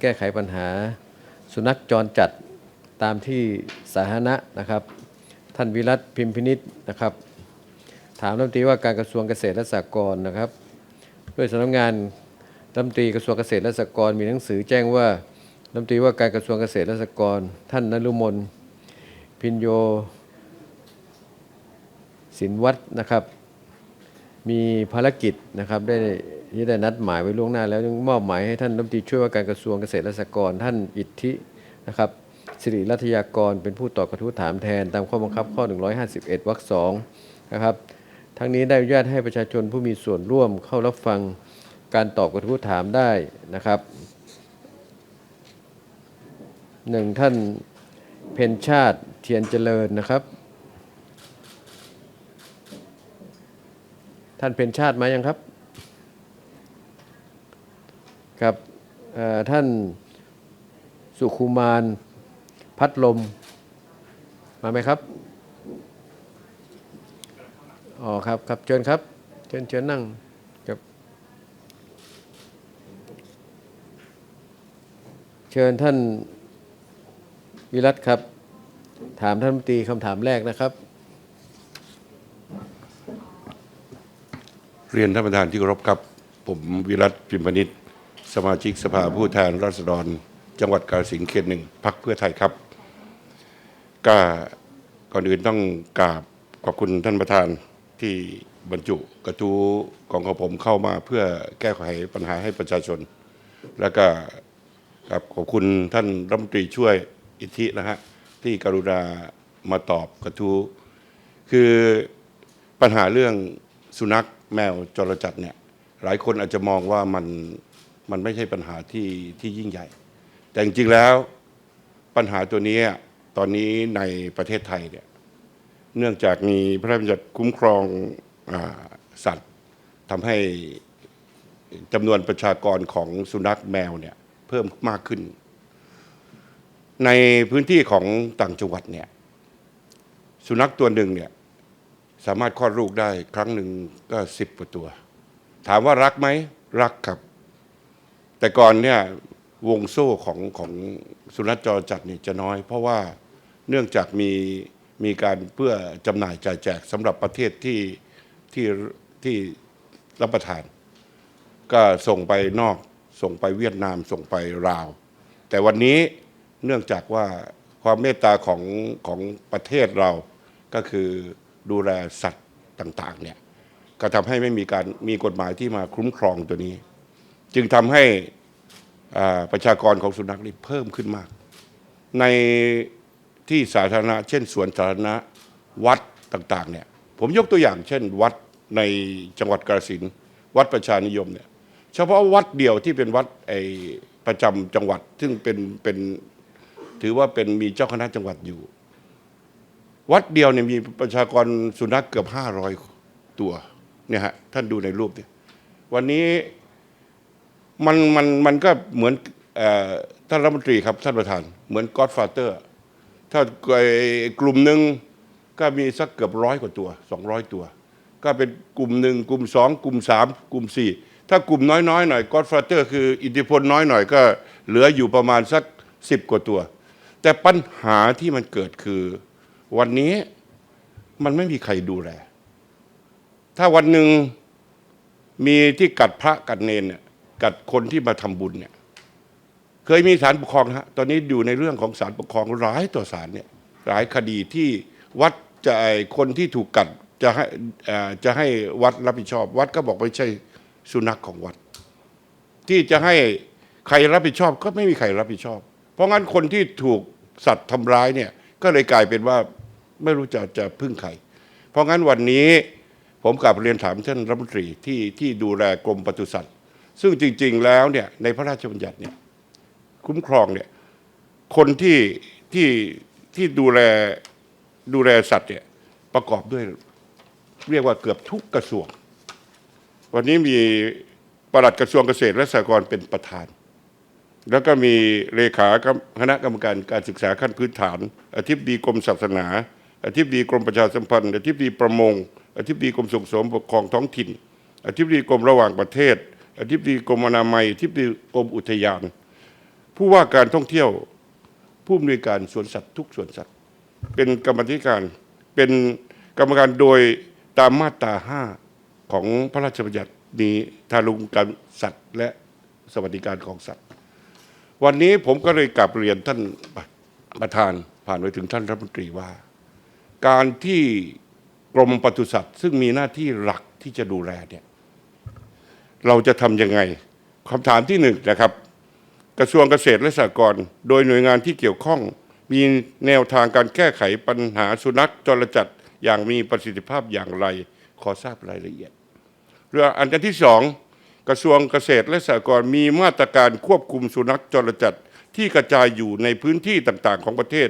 แก้ไขปัญหา สุนัขจรจัดตามที่สาธารณะนะครับ ท่านวิรัตพิมพินิษนะครับ ถามรัฐมนตรีว่าการกระทรวงเกษตรและสหกรณ์นะครับด้วยสำนักงานรัฐมนตรีกระทรวงเกษตรและสหกรณ์มีหนังสือแจ้งว่ารัฐมนตรีว่าการกระทรวงเกษตรและสหกรณ์ท่านนรุมนพินโยสินวัฒน์นะครับ มีภารกิจนะครับได้ ที่ได้นัดหมายไว้ล่วงหน้าแล้วจึงมอบหมายให้ท่านรัฐมนตรีช่วยว่าการกระทรวงเกษตรและสหกรณ์ท่านอิทธินะครับสิริรัตยากรเป็นผู้ตอบกระทู้ถามแทนตามข้อบังคับข้อ 151วรรคสองนะครับทั้งนี้ได้อนุญาตให้ประชาชนผู้มีส่วนร่วมเข้ารับฟังการตอบกระทู้ถามได้นะครับหนึ่งท่านเพนชาติเทียนเจริญนะครับ ท่านเพนชาติมายังครับเอ่อ ท่านสุขุมานพัดลม มาไหมครับอ๋อครับครับเชิญครับ เชิญเชิญนั่งครับเชิญท่านวิรัตครับ ถามท่านมนตรีคำถามแรกนะครับ เรียนท่านประธานที่เคารพครับ ผมวิรัตพิมพนิษฐ์ส มาชิกสภาผู้แทนราษฎร จังหวัดกาฬสินธุ์เขตหนึ่งพักเพื่อไทยครับ ก็ก่อนอื่นต้องกราบขอบคุณท่านประธานที่บรรจุกระทู้ของของผมเข้ามาเพื่อแก้ไขปัญหาให้ประชาชน แล้วก็ครับขอบคุณท่านรัฐมนตรีช่วยอิทธินะฮะที่กรุณามาตอบกระทู้คือปัญหาเรื่องสุนัขแมวจรจัดเนี่ยหลายคนอาจจะมองว่ามัน มันไม่ใช่ปัญหาที่ที่ยิ่งใหญ่ แต่จริงๆแล้วปัญหาตัวนี้ตอนนี้ในประเทศไทยเนี่ยเนื่องจากมีพระราชบัญญัติคุ้มครองอสัตว์ทำให้จำนวนประชากรของสุนัขแมวเนี่ยเพิ่มมากขึ้น ในพื้นที่ของต่างจังหวัดเนี่ยสุนัขตัวหนึ่งเนี่ยสามารถคลอดลูกได้ครั้งหนึ่งก็สิบกว่าตัว ถามว่ารักไหมรักครับ แต่ก่อนเนี่ยวงโซ่ของของสุนัขจรจัดนี่จะน้อย เพราะว่าเนื่องจากมีมีการเพื่อจำหน่ายจ่ายแจกสำหรับประเทศที่ที่ที่รับประทาน ก็ส่งไปนอกส่งไปเวียดนามส่งไปลาว แต่วันนี้เนื่องจากว่าความเมตตาของของประเทศเราก็คือดูแลสัตว์ต่างๆเนี่ยก็ทำให้ไม่มีการมีกฎหมายที่มาคุ้มครองตัวนี้ จึงทำให้ประชากรของสุนัขนี่เพิ่มขึ้นมาก ในที่สาธารณะ เช่นสวนสาธารณะวัดต่างๆเนี่ยผมยกตัวอย่าง เช่น วัดในจังหวัดกาฬสินวัดประชานิยมเนี่ยเฉพาะวัดเดียวที่เป็นวัดไอประจำจังหวัดซึ่งเป็นเป็นถือว่าเป็นมีเจ้าคณะจังหวัดอยู่ วัดเดียวเนี่ยมีประชากรสุนัขเกือบห้าร้อยตัวเนี่ยฮะท่านดูในรูปเนี่ยวันนี้ มันมันมันก็เหมือนอท่านรัฐมนตรีครับท่านประธาน เหมือนก็อดฟาเตอร์ถ้าไอ้กลุ่มหนึ่งก็มีสักเกือบร้อยกว่าตัวสองร้อยตัว ก็เป็นกลุ่มหนึ่งกลุ่มสองกลุ่มสามกลุ่มสี่ถ้ากลุ่มน้อยๆหน่อยก็อดฟาเตอร์คืออิทธิพลน้อยหน่อยก็เหลืออยู่ประมาณสักสิบกว่าตัว แต่ปัญหาที่มันเกิดคือวันนี้มันไม่มีใครดูแล ถ้าวันหนึ่งมีที่กัดพระกัดเนนเนี่ย กัดคนที่มาทำบุญเนี่ย เคยมีศาลปกครองฮะตอนนี้อยู่ในเรื่องของศาลปกครองหลายต่อศาลเนี่ยหลายคดีที่วัดจะไอ้คนที่ถูกกัดจะให้อ่อจะให้วัดรับผิดชอบ วัดก็บอกไม่ใช่สุนัขของวัด ที่จะให้ใครรับผิดชอบก็ไม่มีใครรับผิดชอบ เพราะงั้นคนที่ถูกสัตว์ทำร้ายเนี่ยก็เลยกลายเป็นว่าไม่รู้จะจะพึ่งใคร เพราะงั้นวันนี้ผมกลับเรียนถามท่านรัฐมนตรีที่ที่ดูแลกรมปศุสัตว์ ซึ่งจริง ๆ แล้วเนี่ยในพระราชบัญญัติเนี่ยคุ้มครองเนี่ยคนที่ที่ที่ดูแลดูแลสัตว์เนี่ยประกอบด้วยเรียกว่าเกือบทุกกระทรวง วันนี้มีปลัดกระทรวงเกษตรและสหกรณ์เป็นประธาน แล้วก็มีเลขาคณะกรรมการการศึกษาขั้นพื้นฐาน อธิบดีกรมศาสนา อธิบดีกรมประชาสัมพันธ์ อธิบดีประมง อธิบดีกรมส่งเสริมปกครองท้องถิ่น อธิบดีกรมระหว่างประเทศ อธิบดีกรมอนามัยอธิบดีกรมอุทยาน ผู้ว่าการท่องเที่ยวผู้อำนวยการสวนสัตว์ทุกสวนสัตว์ เป็นกรรมธิการเป็นกรรมการโดยตามมาตราห้าของพระราชบัญญัตินี้ทารุณกรรมสัตว์ และสวัสดิการของสัตว์ วันนี้ผมก็เลยกลับเรียนท่านประธานผ่านไปถึงท่านรัฐมนตรีว่า การที่กรมปศุสัตว์ ซึ่งมีหน้าที่หลักที่จะดูแลเนี่ย เราจะทำยังไงคำถามที่หนึ่งนะครับ กระทรวงเกษตรและสหกรณ์โดยหน่วยงานที่เกี่ยวข้องมีแนวทางการแก้ไขปัญหาสุนัขจรจัดอย่างมีประสิทธิภาพอย่างไร ขอทราบรายละเอียด เรื่องอันที่สองกระทรวงเกษตรและสหกรณ์มีมาตรการควบคุมสุนัขจรจัดที่กระจายอยู่ในพื้นที่ต่างๆ ของประเทศ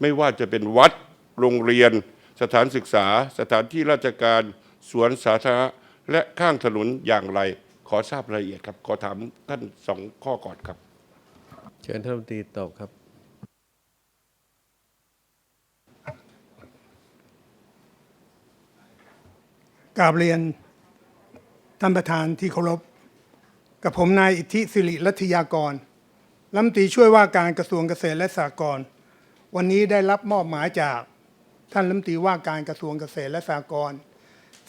ไม่ว่าจะเป็นวัด โรงเรียน สถานศึกษา สถานที่ราชการ สวนสาธารณะ และข้างถนนอย่างไร ขอทราบรายละเอียดครับ ขอถามท่านสองข้อก่อนครับ เชิญท่านรัฐมนตรีตอบครับ กราบเรียนท่านประธานที่เคารพ กับผมนายอิทธิสิริรัตยากรรัฐมนตรีช่วยว่าการกระทรวงเกษตรและสหกรณ์วันนี้ได้รับมอบหมายจากท่านรัฐมนตรีว่าการกระทรวงเกษตรและสหกรณ์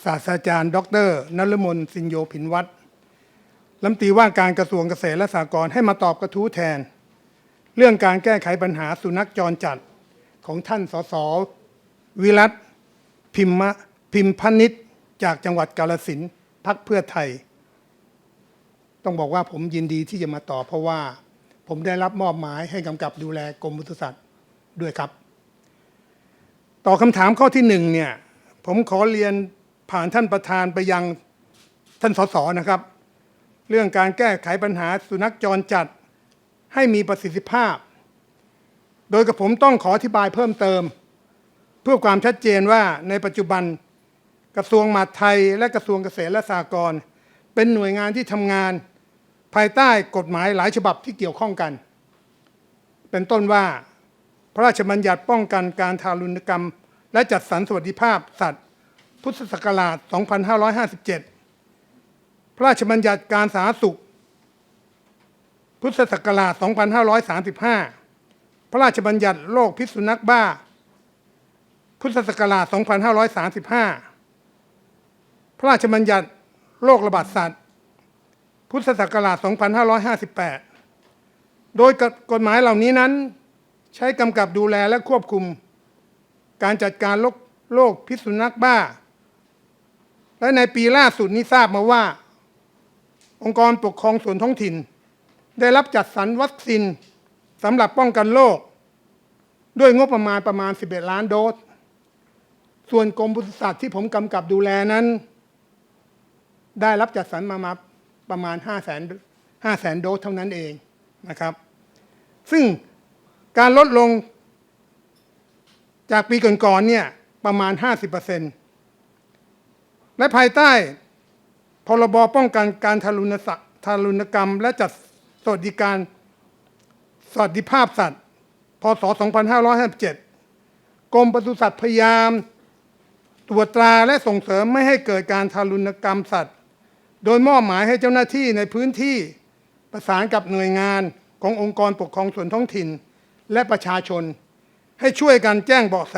ศาสตราจารย์ ดรนฤมลสินโยผินวัตรรัฐมนตรีว่าการกระทรวงเกษตรและสหกรณ์ให้มาตอบกระทู้แทน เรื่องการแก้ไขปัญหาสุนัขจรจัดของท่านสสวิรัตพิมมะพิมพนิษจากจังหวัดกาลสินพักเพื่อไทย ต้องบอกว่าผมยินดีที่จะมาตอบเพราะว่า ผมได้รับมอบหมายให้กำกับดูแลกรมปศุสัตว์ด้วยครับ ต่อคำถามข้อที่หนึ่งเนี่ย ผมขอเรียน ผ่านท่านประธานไปยังท่านสสนะครับ เรื่องการแก้ไขปัญหาสุนัขจรจัดให้มีประสิทธิภาพ โดยกับผมต้องขออธิบายเพิ่มเติม เพื่อความชัดเจนว่าในปัจจุบันกระทรวงมหาดไทยและกระทรวงเกษตรและสหกรณ์เป็นหน่วยงานที่ทำงาน ภายใต้กฎหมายหลายฉบับที่เกี่ยวข้องกัน เป็นต้นว่า พระราชบัญญัติป้องกันการทารุณกรรม และจัดสรรสวัสดิภาพสัตว์ พุทธศักราช 2557 พระราชบัญญัติการสาธารณสุข พุทธศักราช 2535 พระราชบัญญัติโรคพิษสุนัขบ้า พุทธศักราช 2535 พระราชบัญญัติโรคระบาดสัตว์ พุทธศักราช 2558 โดยกฎหมายเหล่านี้นั้น ใช้กำกับดูแลและควบคุม การจัดการโรคโรคพิษสุนัขบ้า และในปีล่าสุดนี้ทราบมาว่า องค์กรปกครองส่วนท้องถิ่น ได้รับจัดสรรวัคซีนสำหรับป้องกันโรคด้วยงบประมาณประมาณ 11 ล้านโดส ส่วนกรมปศุสัตว์ที่ผมกำกับดูแลนั้น ได้รับจัดสรรมามาประมาณ 5 0 0แสน5แสนโดสเท่านั้นเองนะครับ ซึ่งการลดลงจากปีก่อนๆเนี่ยประมาณ 50% และภายใต้พรบป้องกันการทารุณสัตว์ทารุณกรรม และจัดสวัสดิการสวัสดิภาพสัตว์ พศ 2557 กรมปศุสัตว์พยายาม ตรวจตราและส่งเสริมไม่ให้เกิดการทารุณกรรมสัตว์ โดยมอบหมายให้เจ้าหน้าที่ในพื้นที่ประสานกับหน่วยงานขององค์กรปกครองส่วนท้องถิ่น และประชาชน ให้ช่วยกันแจ้งเบาะแส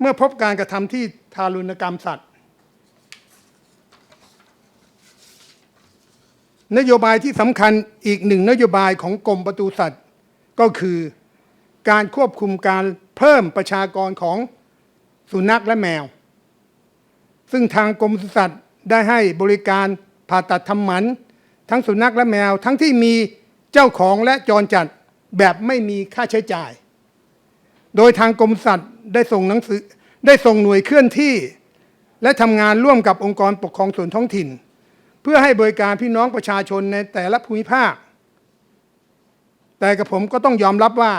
เมื่อพบการกระทำที่ทารุณกรรมสัตว์ นโยบายที่สำคัญอีกหนึ่งนโยบายของกรมปศุสัตว์ ก็คือการควบคุมการเพิ่มประชากรของสุนัขและแมว ซึ่งทางกรมปศุสัตว์ได้ให้บริการผ่าตัดทำหมัน ทั้งสุนัขและแมว ทั้งที่มีเจ้าของและจรจัดแบบไม่มีค่าใช้จ่าย โดยทางกรมสัตว์ได้ส่งหนังสือได้ส่งหน่วยเคลื่อนที่ และทำงานร่วมกับองค์กรปกครองส่วนท้องถิ่น เพื่อให้บริการพี่น้องประชาชนในแต่ละภูมิภาค แต่กับผมก็ต้องยอมรับว่า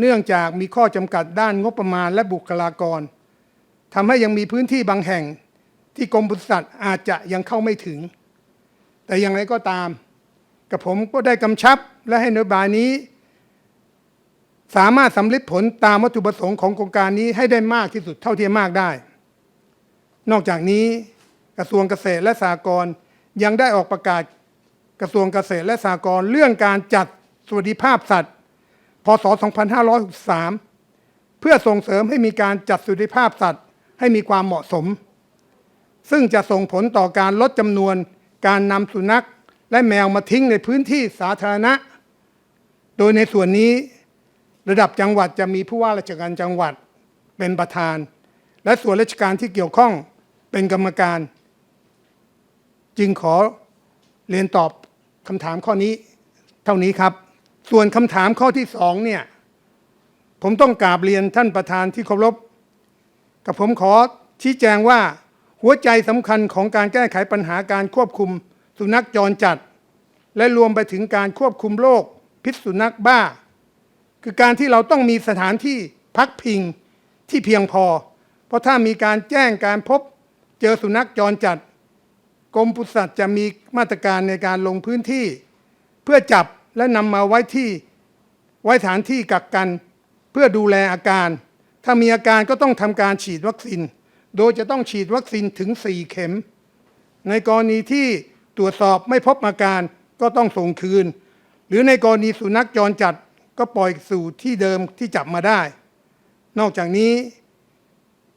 เนื่องจากมีข้อจำกัดด้านงบประมาณและบุคลากรทำให้ยังมีพื้นที่บางแห่งที่กรมปศุสัตว์อาจจะยังเข้าไม่ถึง แต่อย่างไรก็ตาม กับผมก็ได้กำชับและให้นโยบายนี้ สามารถสำลิดผลตามวัตถุประสงค์ของโครงการนี้ให้ได้มากที่สุดเท่าที่จะมากได้ นอกจากนี้กระทรวงเกษตรและสหกรณ์ ยังได้ออกประกาศกระทรวงเกษตรและสหกรณ์เรื่องการจัดสวัสดิภาพสัตว์ พศ 2563 เพื่อส่งเสริมให้มีการจัดสวัสดิภาพสัตว์ ให้มีความเหมาะสม ซึ่งจะส่งผลต่อการลดจำนวนการนำสุนัขและแมวมาทิ้งในพื้นที่สาธารณะ โดยในส่วนนี้ระดับจังหวัดจะมีผู้ว่าราชการจังหวัดเป็นประธาน และส่วนราชการที่เกี่ยวข้องเป็นกรรมการ จึงขอเรียนตอบคำถามข้อนี้เท่านี้ครับ ส่วนคำถามข้อที่สองเนี่ยผมต้องกราบเรียนท่านประธานที่เคารพกับผมขอชี้แจงว่าหัวใจสำคัญของการแก้ไขปัญหาการควบคุมสุนัขจรจัด และรวมไปถึงการควบคุมโรคพิษสุนัขบ้า คือการที่เราต้องมีสถานที่พักพิงที่เพียงพอ เพราะถ้ามีการแจ้งการพบเจอสุนัขจรจัด กรมปศุสัตว์จะมีมาตรการในการลงพื้นที่ เพื่อจับและนำมาไว้ที่ไว้ฐานที่กักกัน เพื่อดูแลอาการ ถ้ามีอาการก็ต้องทำการฉีดวัคซีน โดยจะต้องฉีดวัคซีนถึง 4 เข็ม ในกรณีที่ตรวจสอบไม่พบอาการก็ต้องส่งคืน หรือในกรณีสุนัขจรจัดก็ปล่อยสู่ที่เดิมที่จับมาได้ นอกจากนี้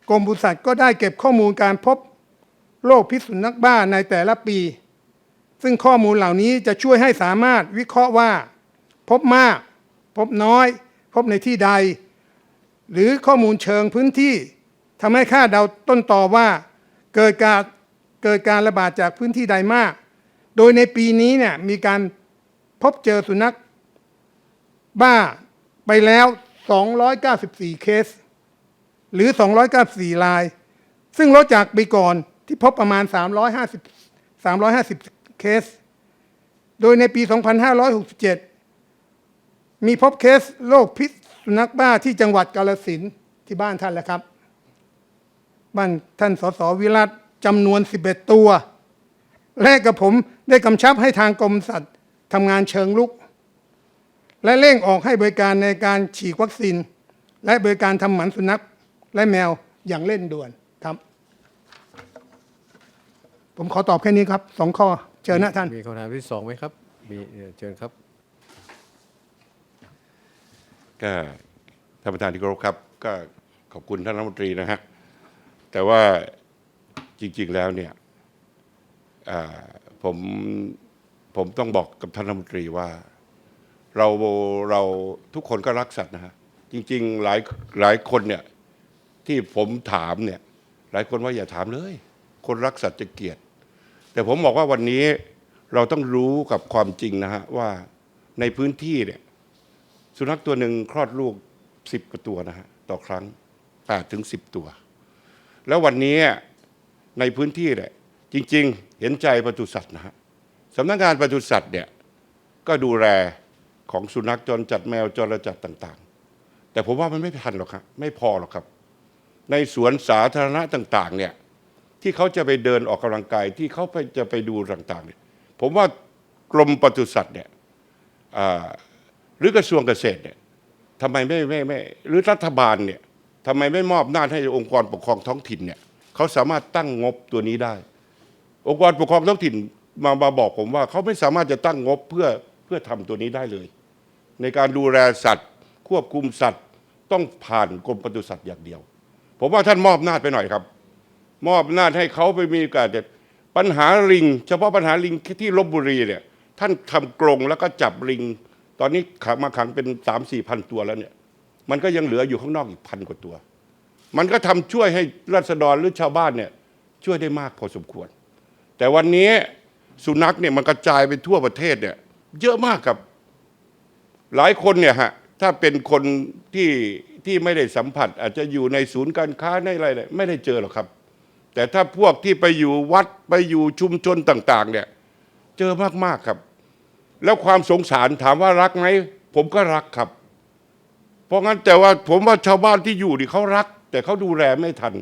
กรมปศุสัตว์ก็ได้เก็บข้อมูลการพบ โรคพิษสุนัขบ้าในแต่ละปี ซึ่งข้อมูลเหล่านี้จะช่วยให้สามารถวิเคราะห์ว่า พบมาก พบน้อย พบในที่ใด หรือข้อมูลเชิงพื้นที่ทำให้คาดเดาต้นต่อว่า เกิดการเกิดการระบาดจากพื้นที่ใดมาก โดยในปีนี้เนี่ยมีการพบเจอสุนัขบ้าไปแล้ว 294 เคส หรือ 294 ราย ซึ่งลดจากปีก่อน ที่พบประมาณ 350 350 เคส โดยในปี 2567 มีพบเคสโรคพิษสุนัขบ้าที่จังหวัดกาฬสินที่บ้านท่านแหละครับ บ้านท่านสสวิรัตจำนวน 11 ตัว และกับผมได้กำชับให้ทางกรมสัตว์ทำงานเชิงลุก และเร่งออกให้บริการในการฉีดวัคซีน และบริการทำหมันสุนัขและแมวอย่างเร่งด่วนครับ ผมขอตอบแค่นี้ครับสองข้อเชิญนะท่าน มีคำถามที่สองไหมครับ มีเอ่อเชิญครับ ก็ท่านประธานที่เคารพครับ ก็ขอบคุณท่านรัฐมนตรีนะฮะแต่ว่าจริงๆแล้วเนี่ยอ่าผมผมต้องบอกกับท่านรัฐมนตรีว่า เราเราทุกคนก็รักสัตว์นะฮะจริง ๆ หลายหลายคนเนี่ยที่ผมถามเนี่ย หลายคนว่าอย่าถามเลย คนรักสัตว์จะเกลียด แต่ผมบอกว่าวันนี้เราต้องรู้กับความจริงนะฮะว่าในพื้นที่เนี่ยสุนัขตัวหนึ่งคลอดลูกสิบกว่าตัวนะฮะต่อครั้งแปดถึงสิบตัว แล้ววันนี้ในพื้นที่เนี่ยจริง ๆ เห็นใจปศุสัตว์นะฮะสำนักงานปศุสัตว์เนี่ยก็ดูแลของสุนัขจรจัดแมวจรจัดต่าง ๆ แต่ผมว่ามันไม่ทันหรอกครับไม่พอหรอกครับ ในสวนสาธารณะต่าง ๆ เนี่ย ที่เขาจะไปเดินออกกำลังกายที่เขาไปจะไปดูต่างๆเนี่ยผมว่ากรมปศุสัตว์เนี่ยหรือกระทรวงเกษตรเนี่ยทำไมไม่ไม่ไม่หรือรัฐบาลเนี่ยทำไมไม่มอบหน้าให้องค์กรปกครองท้องถิ่นเนี่ยเขาสามารถตั้งงบตัวนี้ได้ องค์กรปกครองท้องถิ่นมามาบอกผมว่าเขาไม่สามารถจะตั้งงบเพื่อเพื่อทำตัวนี้ได้เลย ในการดูแลสัตว์ ควบคุมสัตว์ ต้องผ่านกรมปศุสัตว์อย่างเดียว ผมว่าท่านมอบหน้าไปหน่อยครับ มอบหน้าจให้เขาไปมีการแต่ปัญหาลิง เฉพาะปัญหาลิงที่ลบบุรีเนี่ย ท่านทำกรงแล้วก็จับลิง ตอนนี้ขังมาขังเป็นสามสี่พันตัวแล้วเนี่ย มันก็ยังเหลืออยู่ข้างนอกอีกพันกว่าตัว มันก็ทำช่วยให้รัษฎรหรือชาวบ้านเนี่ย ช่วยได้มากพอสมควร แต่วันนี้สุนัขเนี่ยมันกระจายไปทั่วประเทศเนี่ย เยอะมากครับ หลายคนเนี่ยฮะถ้าเป็นคนที่ที่ไม่ได้สัมผัส อาจจะอยู่ในศูนย์การค้าในอะไรเนี่ยไม่ได้เจอหรอกครับ แต่ถ้าพวกที่ไปอยู่วัดไปอยู่ชุมชนต่าง ๆ เนี่ย เจอมากๆครับ แล้วความสงสารถามว่ารักไหมผมก็รักครับ เพราะงั้นแต่ว่าผมว่าชาวบ้านที่อยู่นี่เขารัก แต่เขาดูแลไม่ทัน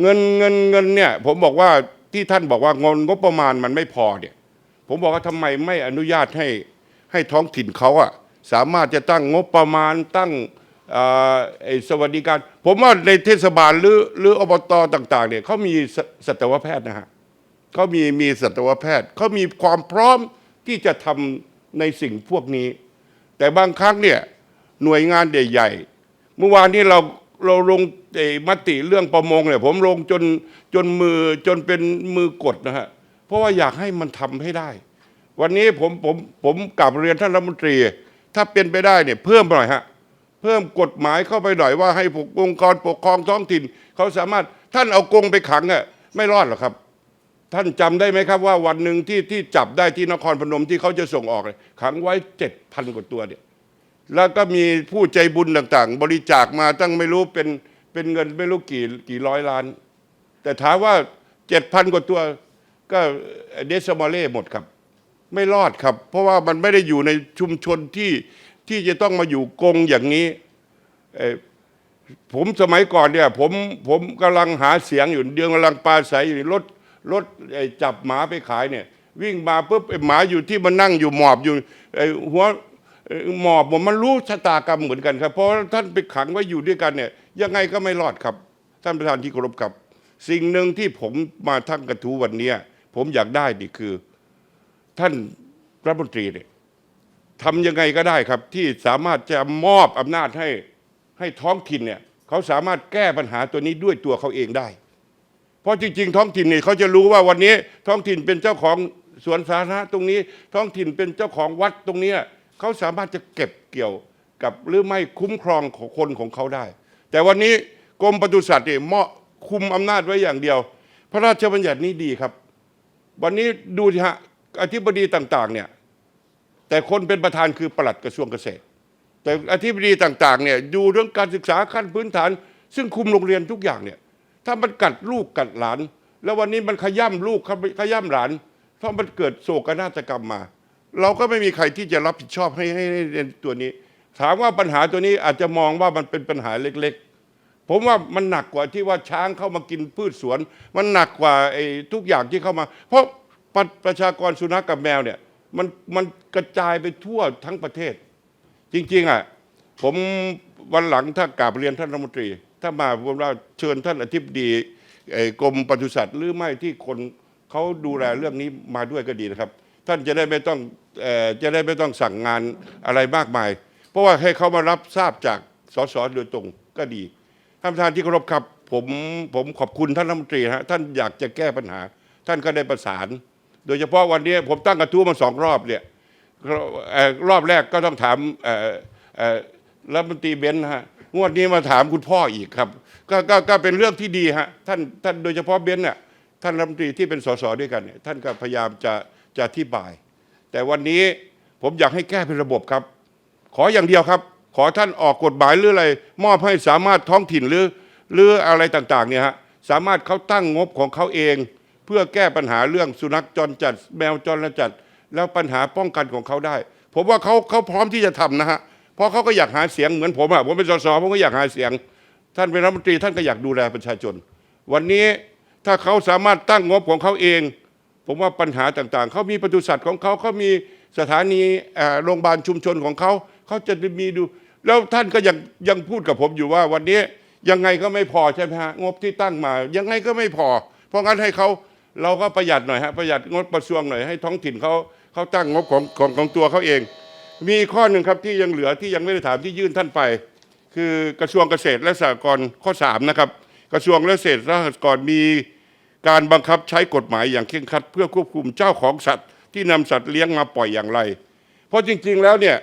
เงินเงินเงินเนี่ย ผมบอกว่าที่ท่านบอกว่าเงินงบประมาณมันไม่พอเนี่ย ผมบอกว่าทำไมไม่อนุญาตให้ให้ท้องถิ่นเขาอะสามารถจะตั้งงบประมาณตั้ง ไอ้สวัสดิการ ผมว่าในเทศบาลหรือหรืออบตต่าง ๆ เนี่ยเขามีสัตวแพทย์นะฮะเขามีมีสัตวแพทย์เขามีความพร้อมที่จะทในสิ่งพวกนี้ แต่บางครั้งเนี่ยหน่วยงานใหญ่ๆเมื่อวานนี้เราเราลงไอ้มติเรื่องประมงเนี่ยผมลงจนจนมือจนเป็นมือกดนะฮะเพราะว่าอยากให้มันทำให้ได้ วันนี้ผมผมผมกลับเรียนท่านรัฐมนตรี ถ้าเป็นไปได้เนี่ยเพิ่มหน่อยฮะ เพิ่มกฎหมายเข้าไปหน่อยว่าให้พวกองค์กรปกครองท้องถิ่น เขาสามารถท่านเอากงไปขังอะไม่รอดหรอกครับ ท่านจำได้ไหมครับว่าวันหนึ่งที่ที่จับได้ที่นครพนมที่เขาจะส่งออกเนี่ยขังไว้เจ็ดพันกว่าตัวเนี่ยแล้วก็มีผู้ใจบุญต่างๆ บริจาคมาตั้งไม่รู้เป็นเป็นเงินไม่รู้กี่กี่ร้อยล้าน แต่ถามว่าเจ็ดพันกว่าตัวก็เดซมอเล่หมดครับ ไม่รอดครับ เพราะว่ามันไม่ได้อยู่ในชุมชนที่ ที่จะต้องมาอยู่กงอย่างนี้ผมสมัยก่อนเนี่ยผมผมกำลังหาเสียงอยู่เดือนกำลังปลาใสอยู่รถรถจับหมาไปขายเนี่ย วิ่งมาปุ๊บไอ้หมาอยู่ที่มันนั่งอยู่หมอบอยู่หัวหมอบผมมันรู้ชะตากรรมเหมือนกันครับเพราะท่านไปขังไว้อยู่ด้วยกันเนี่ยยังไงก็ไม่รอดครับ ท่านประธานที่เคารพครับ สิ่งหนึ่งที่ผมมาทั้งกระทู้วันนี้ผมอยากได้นี่คือ ท่านรัฐมนตรีเนี่ย ทำยังไงก็ได้ครับ ที่สามารถจะมอบอำนาจให้ให้ท้องถิ่นเนี่ยเขาสามารถแก้ปัญหาตัวนี้ด้วยตัวเขาเองได้ เพราะจริง ๆ ท้องถิ่นเนี่ยเขาจะรู้ว่าวันนี้ท้องถิ่นเป็นเจ้าของสวนสาธารณะตรงนี้ ท้องถิ่นเป็นเจ้าของวัดตรงเนี้ยเขาสามารถจะเก็บเกี่ยวกับหรือไม่คุ้มครองของคนของเขาได้ แต่วันนี้กรมปศุสัตว์เนี่ยเหมาะคุมอำนาจไว้อย่างเดียว พระราชบัญญัตินี้ดีครับ วันนี้ดูสิฮะอธิบดีต่าง ๆ เนี่ย แต่คนเป็นประธานคือปลัดกระทรวงเกษตร แต่อธิบดีต่างๆเนี่ยดูเรื่องการศึกษาขั้นพื้นฐาน ซึ่งคุมโรงเรียนทุกอย่างเนี่ยถ้ามันกัดลูกกัดหลาน แล้ววันนี้มันขย่ำลูกขย่ำหลานเพราะมันเกิดโศกนาฏกรรมมา เราก็ไม่มีใครที่จะรับผิดชอบให้ให้ให้ให้ตัวนี้ ถามว่าปัญหาตัวนี้อาจจะมองว่ามันเป็นปัญหาเล็กๆ ผมว่ามันหนักกว่าที่ว่าช้างเข้ามากินพืชสวน มันหนักกว่าไอ้ทุกอย่างที่เข้ามา เพราะประประชากรสุนัขกับแมวเนี่ย มันมันกระจายไปทั่วทั้งประเทศ จริงๆอะผมวันหลังถ้ากราบเรียนท่านรัฐมนตรี ถ้ามาผมว่าเชิญท่านอธิบดีกรมปศุสัตว์หรือไม่ที่คนเขาดูแลเรื่องนี้มาด้วยก็ดีนะครับ ท่านจะได้ไม่ต้องอจะได้ไม่ต้องสั่งงานอะไรมากมาย เพราะว่าให้เขามารับทราบจากสสโดยตรงก็ดีท่านประธานที่เคารพครับผมผมขอบคุณท่านรัฐมนตรีฮะท่านอยากจะแก้ปัญหา ท่านก็ได้ประสาน โดยเฉพาะวันนี้ผมตั้งกระทู้มาสองรอบเนี่ยรอบแรกก็ต้องถามรัฐมนตรีเบนซ์ฮะงวดนี้มาถามคุณพ่ออีกครับก็ก็ก็เป็นเรื่องที่ดีฮะท่านท่านโดยเฉพาะเบนซ์เนี่ยท่านรัฐมนตรีที่เป็นสสด้วยกันเนี่ยท่านก็พยายามจะจะอธิบาย แต่วันนี้ผมอยากให้แก้เป็นระบบครับ ขออย่างเดียวครับ ขอท่านออกกฎหมายหรืออะไร มอบให้สามารถท้องถิ่นหรือหรืออะไรต่างๆเนี่ยฮะสามารถเขาตั้งงบของเขาเอง พื่อแก้ปัญหาเรื่องสุนัขจรจัด แมวจรจัด แล้วปัญหาป้องกันของเขาได้ ผมว่าเขาเขาพร้อมที่จะทำนะฮะเพราะเขาก็อยากหาเสียงเหมือนผมอะผมเป็นสสผมก็อยากหาเสียง ท่านเป็นรัฐมนตรีท่านก็อยากดูแลประชาชน วันนี้ถ้าเขาสามารถตั้งงบของเขาเอง ผมว่าปัญหาต่างๆ เขามีปศุสัตว์ของเขาเขามีสถานีโรงพยาบาลชุมชนของเขาเขาจะมีดู แล้วท่านก็ยังยังพูดกับผมอยู่ว่าวันนี้ยังไงก็ไม่พอใช่ไหมฮะงบที่ตั้งมา ยังไงก็ไม่พอ เพราะงั้นให้เขา เราก็ประหยัดหน่อยฮะประหยัดงบกระทรวงหน่อยให้ท้องถิ่นเขาเขาตั้งงบของของของตัวเขาเอง มีข้อหนึ่งครับที่ยังเหลือที่ยังไม่ได้ถามที่ยื่นท่านไป คือกระทรวงเกษตรและสหกรณ์ข้อ3นะครับกระทรวงเกษตรและสหกรณ์มีการบังคับใช้กฎหมายอย่างเคร่งครัด เพื่อควบคุมเจ้าของสัตว์ ที่นำสัตว์เลี้ยงมาปล่อยอย่างไร เพราะจริงๆแล้วเนี่ย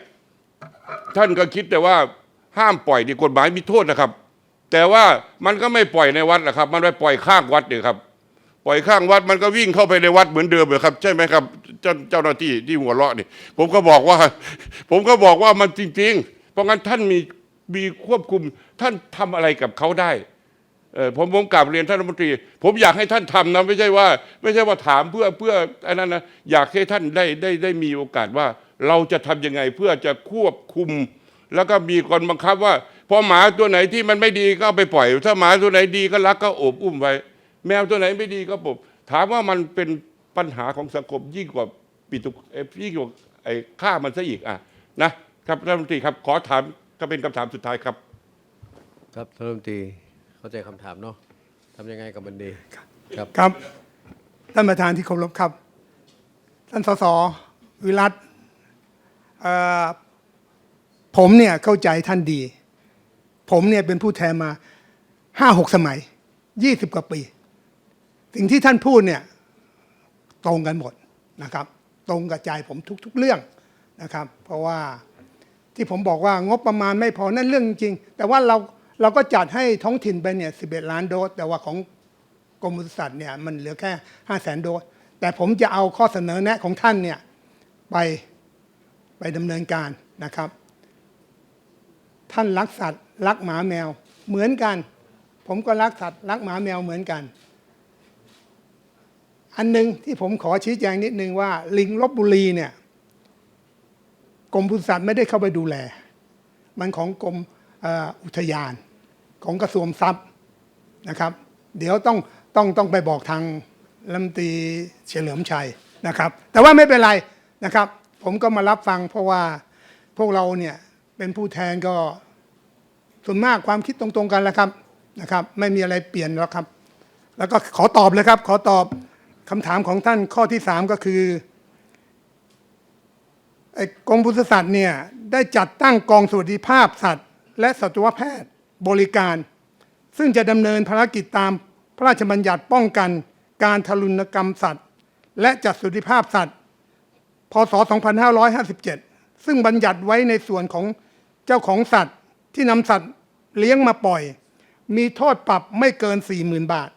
ท่านก็คิดแต่ว่าห้ามปล่อยในกฎหมายมีโทษนะครับ แต่ว่ามันก็ไม่ปล่อยในวัดนะครับ มันไปปล่อยข้างวัดเนี่ยครับ ปล่อยข้างวัดมันก็วิ่งเข้าไปในวัดเหมือนเดิมเลยครับ ใช่ไหมครับเจ้าเจ้าหน้าที่ที่หัวเราะนี่ผมก็บอกว่า ผมก็บอกว่ามันจริง ๆ เพราะงั้นท่านมีมีควบคุมท่านทำอะไรกับเขาได้เออผมผมกลับเรียนท่านรัฐมนตรี ผมอยากให้ท่านทำนะไม่ใช่ว่า ไม่ใช่ว่าถามเพื่อเพื่ออันนั้นนะอยากให้ท่านได้ได้ได้มีโอกาสว่า เราจะทำยังไงเพื่อจะควบคุม แล้วก็มีคนบังคับว่าพอหมาตัวไหนที่มันไม่ดีก็ไปปล่อย ถ้าหมาตัวไหนดีก็รักก็โอบอุ้มไว้ แมวตัวไหนไม่ดีก็ปบถามว่ามันเป็นปัญหาของสังคมยิ่งกว่าปิตุเอ่อยิ่งกว่าไอ้ฆ่ามันซะอีกอะนะครับท่านรัฐมนตรีครับขอถามก็เป็นคำถามสุดท้ายครับ ครับท่านรัฐมนตรีเข้าใจคำถามเนาะทำยังไงกับมันดีครับครับท่านประธานที่เคารพครับ ท่านสสวิรัตเอ่อผมเนี่ยเข้าใจท่านดี ผมเนี่ยเป็นผู้แทนมาห้าหกสมัยยี่สิบกว่าปี สิ่งที่ท่านพูดเนี่ยตรงกันหมดนะครับ ตรงกับใจผมทุกๆเรื่องนะครับ เพราะว่าที่ผมบอกว่างบประมาณไม่พอนั่นเรื่องจริง แต่ว่าเราเราก็จัดให้ท้องถิ่นไปเนี่ยสิบเอ็ดล้านโดส แต่ว่าของกรมสัตว์เนี่ยมันเหลือแค่ห้าแสนโดส แต่ผมจะเอาข้อเสนอแนะของท่านเนี่ยไปไปดำเนินการนะครับ ท่านรักสัตว์รักหมาแมวเหมือนกัน ผมก็รักสัตว์รักหมาแมวเหมือนกัน อันหนึ่งที่ผมขอชี้แจงนิดนึงว่า ลิงลบบุรีเนี่ยกรมปศุสัตว์ไม่ได้เข้าไปดูแล มันของกรมอ,อุทยานของกระทรวงทรัพย์นะครับ เดี๋ยวต้องต้องต้องไปบอกทางรัฐมนตรีเฉลิมชัยนะครับ แต่ว่าไม่เป็นไรนะครับ ผมก็มารับฟังเพราะว่าพวกเราเนี่ยเป็นผู้แทนก็ส่วนมากความคิดตรงๆกันแหล้วครับนะครับ ไม่มีอะไรเปลี่ยนหรอกครับ แล้วก็ขอตอบเลยครับ ขอตอบ คำถามของท่านข้อที่สามก็คือไอ้กรมปศุสัตว์เนี่ยได้จัดตั้งกองสวัสดิภาพสัตว์ และสัตวแพทย์บริการ ซึ่งจะดำเนินภารกิจตามพระราชบัญญัติป้องกันการทารุณกรรมสัตว์ และจัดสวัสดิภาพสัตว์ พศ 2557 ซึ่งบัญญัติไว้ในส่วนของเจ้าของสัตว์ที่นำสัตว์เลี้ยงมาปล่อย มีโทษปรับไม่เกิน 40,000 บาท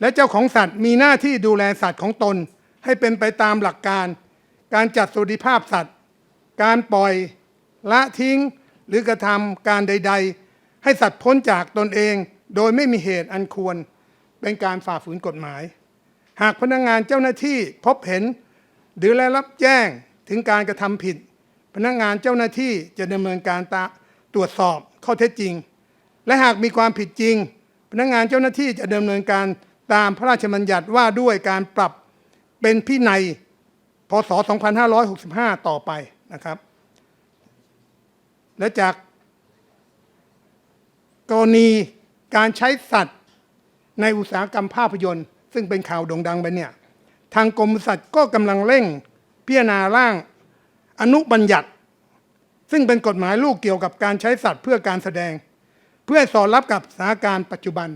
และเจ้าของสัตว์มีหน้าที่ดูแลสัตว์ของตน ให้เป็นไปตามหลักการ การจัดสวัสดิภาพสัตว์ การปล่อยละทิ้ง หรือกระทำการใด ๆ ให้สัตว์พ้นจากตนเอง โดยไม่มีเหตุอันควร เป็นการฝ่าฝืนกฎหมาย หากพนักงานเจ้าหน้าที่พบเห็น หรือได้รับแจ้งถึงการกระทำผิด พนักงานเจ้าหน้าที่จะดำเนินการตาตรวจสอบข้อเท็จจริง และหากมีความผิดจริง พนักงานเจ้าหน้าที่จะดำเนินการ ตามพระราชบัญญัติว่าด้วยการปรับเป็นพินัยพศ 2565 ต่อไปนะครับ และจาก กรณีการใช้สัตว์ในอุตสาหกรรมภาพยนตร์ ซึ่งเป็นข่าวโด่งดังไปเนี่ย ทางกรมสัตว์ก็กำลังเร่งพิจารณาร่างอนุบัญญัติ ซึ่งเป็นกฎหมายลูกเกี่ยวกับการใช้สัตว์เพื่อการแสดง เพื่อสอดรับกับสถานการณ์ปัจจุบัน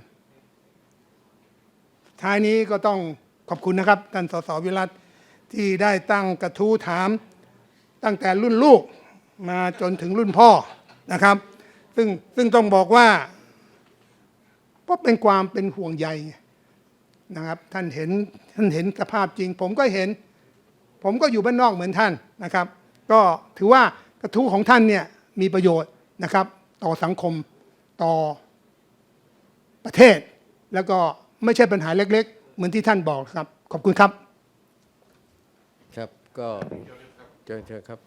ท้ายนี้ก็ต้องขอบคุณนะครับท่านสสวิรัตที่ได้ตั้งกระทู้ถาม ตั้งแต่รุ่นลูกมาจนถึงรุ่นพ่อนะครับ ซึ่งซึ่งต้องบอกว่าเพราะเป็นความเป็นห่วงใยนะครับ ท่านเห็นท่านเห็นสภาพจริง ผมก็เห็น ผมก็อยู่บ้านนอกเหมือนท่านนะครับ ก็ถือว่ากระทู้ของท่านเนี่ยมีประโยชน์นะครับ ต่อสังคมต่อประเทศแล้วก็ ไม่ใช่ปัญหาเล็ก ๆ เหมือนที่ท่านบอกครับ ขอบคุณครับ ครับก็เชิญเชิญครับ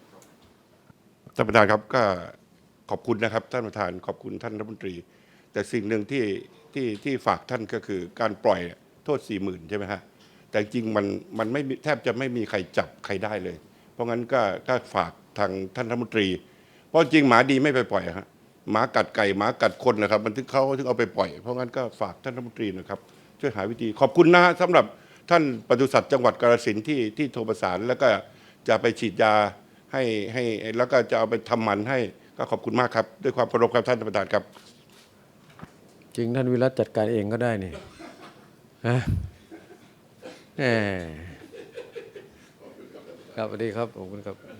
ท่านประธานครับก็ขอบคุณนะครับ ท่านประธานขอบคุณท่านรัฐมนตรี แต่สิ่งหนึ่งที่ที่ที่ฝากท่านก็คือการปล่อยโทษสี่หมื่นใช่ไหมฮะแต่จริงมันมันไม่มีแทบจะไม่มีใครจับใครได้เลย เพราะงั้นก็ก็ฝากทางท่านรัฐมนตรี เพราะจริงหมาดีไม่ไปปล่อยฮะหมากัดไก่หมากัดคนนะครับ มันถึงเขาถึงเอาไปปล่อย เพราะงั้นก็ฝากท่านรัฐมนตรีนะครับ ช่วยหาวิธี ขอบคุณนะฮะสำหรับท่านปศุสัตว์จังหวัดกาฬสินธุ์ที่ที่โทรประสานแล้วก็จะไปฉีดยาให้ให้แล้วก็จะเอาไปทำหมันให้ก็ขอบคุณมากครับ ด้วยความเคารพครับท่านประธานครับ จริงท่านวิรัตจัดการเองก็ได้นี่ฮะแหมครับสวัสดีครับขอบคุณครับ